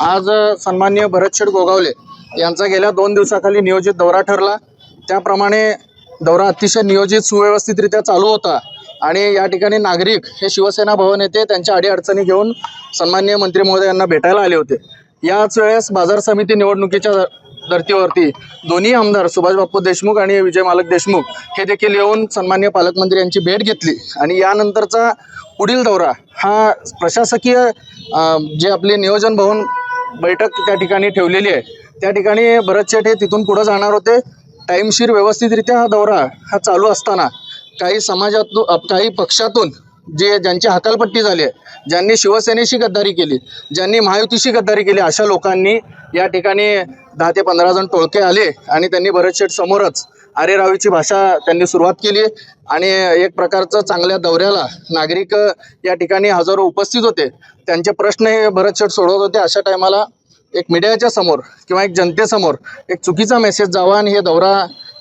आज सन्मान्य भरतशेठ गोगावले यांचा गेल्या दोन दिवसाखाली नियोजित दौरा ठरला. त्याप्रमाणे दौरा अतिशय नियोजित सुव्यवस्थितरित्या चालू होता. आणि या ठिकाणी नागरिक हे शिवसेना भवन येथे त्यांच्या अडीअडचणी घेऊन सन्मान्य मंत्री महोदय यांना भेटायला आले होते. याच वेळेस बाजार समिती निवडणुकीच्या धर्तीवरती दोन्ही आमदार सुभाष बापू देशमुख आणि विजय मालक देशमुख हे देखील येऊन सन्मान्य पालकमंत्री यांची भेट घेतली. आणि यानंतरचा पुढील दौरा हा प्रशासकीय जे आपले नियोजन भवन बैठक त्या ठिकाणी ठेवलेली आहे. त्या ठिकाणी भरत शेठ हे तिथून पुढे जाणार होते. टाईमशीर व्यवस्थितरित्या हा दौरा हा चालू असताना काही समाजातून काही पक्षातून जे ज्यांची हकालपट्टी झाली आहे ज्यांनी शिवसेनेशी गद्दारी केली ज्यांनी महायुतीशी गद्दारी केली अशा लोकांनी या ठिकाणी दहा ते पंधरा जण टोळके आले आणि त्यांनी बरेचसे समोरच अरे रावीची भाषा त्यांनी सुरुवात केली आणि एक प्रकारचं चांगल्या दौऱ्याला नागरिक या ठिकाणी हजारो उपस्थित होते. त्यांचे प्रश्न हे भरत शेठ सोडवत होते. अशा टायमाला एक मीडियाच्या समोर किंवा एक जनतेसमोर एक चुकीचा मेसेज जावा आणि हे दौरा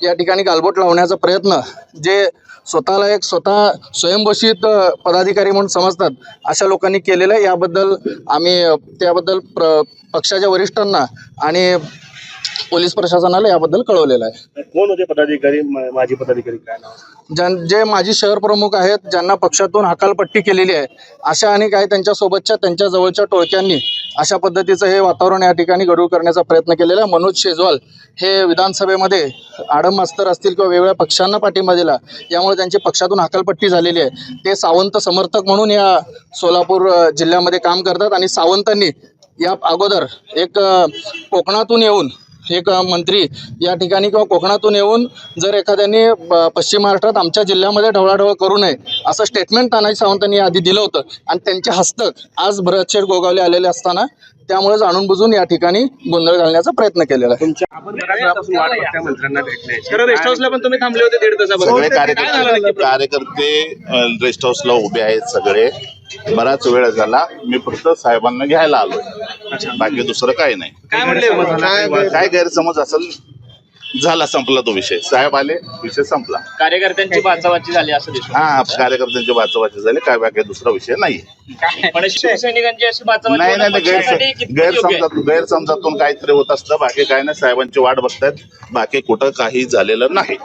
या ठिकाणी गालबोट लावण्याचा प्रयत्न जे स्वतःला एक स्वतः स्वयंघोषित पदाधिकारी म्हणून समजतात अशा लोकांनी केलेलं आहे. याबद्दल आम्ही त्याबद्दल प्र पक्षाच्या वरिष्ठांना आणि पोलीस प्रशासनाला याबद्दल कळवलेलं आहे. कोण होते पदाधिकारी? मा- माजी पदाधिकारी काय नाव? ज्यां जे माजी शहर प्रमुख आहेत ज्यांना पक्षातून हकालपट्टी केलेली आहे अशा आणि काही त्यांच्यासोबतच्या त्यांच्या जवळच्या टोळक्यांनी अशा पद्धतीचं हे वातावरण या ठिकाणी गडूळ करण्याचा प्रयत्न केलेला आहे. मनोज शेजवाल हे विधानसभेमध्ये आडम मास्तर असतील किंवा वेगवेगळ्या पक्षांना पाठिंबा दिला यामुळे त्यांची पक्षातून हकालपट्टी झालेली आहे. ते सावंत समर्थक म्हणून या सोलापूर अ, जिल्ह्यामध्ये काम करतात आणि सावंतांनी या अगोदर एक अ, कोकणातून येऊन एक मंत्री या ठिकाणी किंवा कोकणातून येऊन जर एखाद्याने पश्चिम महाराष्ट्रात आमच्या जिल्ह्यामध्ये ढवळाढवळ करू नये असं स्टेटमेंट तानाजी सावंतांनी आधी दिलं होतं. आणि त्यांचे हस्तक आज भरतशेठ गोगावले आलेले असताना त्यामुळे जाणून बुजून या ठिकाणी गोंधळ घालण्याचा प्रयत्न केलेला आहे. कार्यकर्ते रेस्ट हाऊसला उभे आहेत सगळे. बराच वेळ झाला मी फक्त साहेबांना घ्यायला आलोय बाकी दुसरं काही नाही. काय म्हणले? काय गैरसमज असेल झाला संपला तो विषय. साहेब आले विषय संपला. कार्यकर्त्यांची बाचाबाची झाली असं हा कार्यकर्त्यांचे वाचवाचे झाले काय बाकी दुसरा विषय नाही. पण शिवसैनिकांची अशी बाचाबाची नाही? गैरसमजात गैरसमजातून काहीतरी होत असतं बाकी काय नाही साहेबांची वाट बघतायत बाकी कुठं काही झालेलं नाही.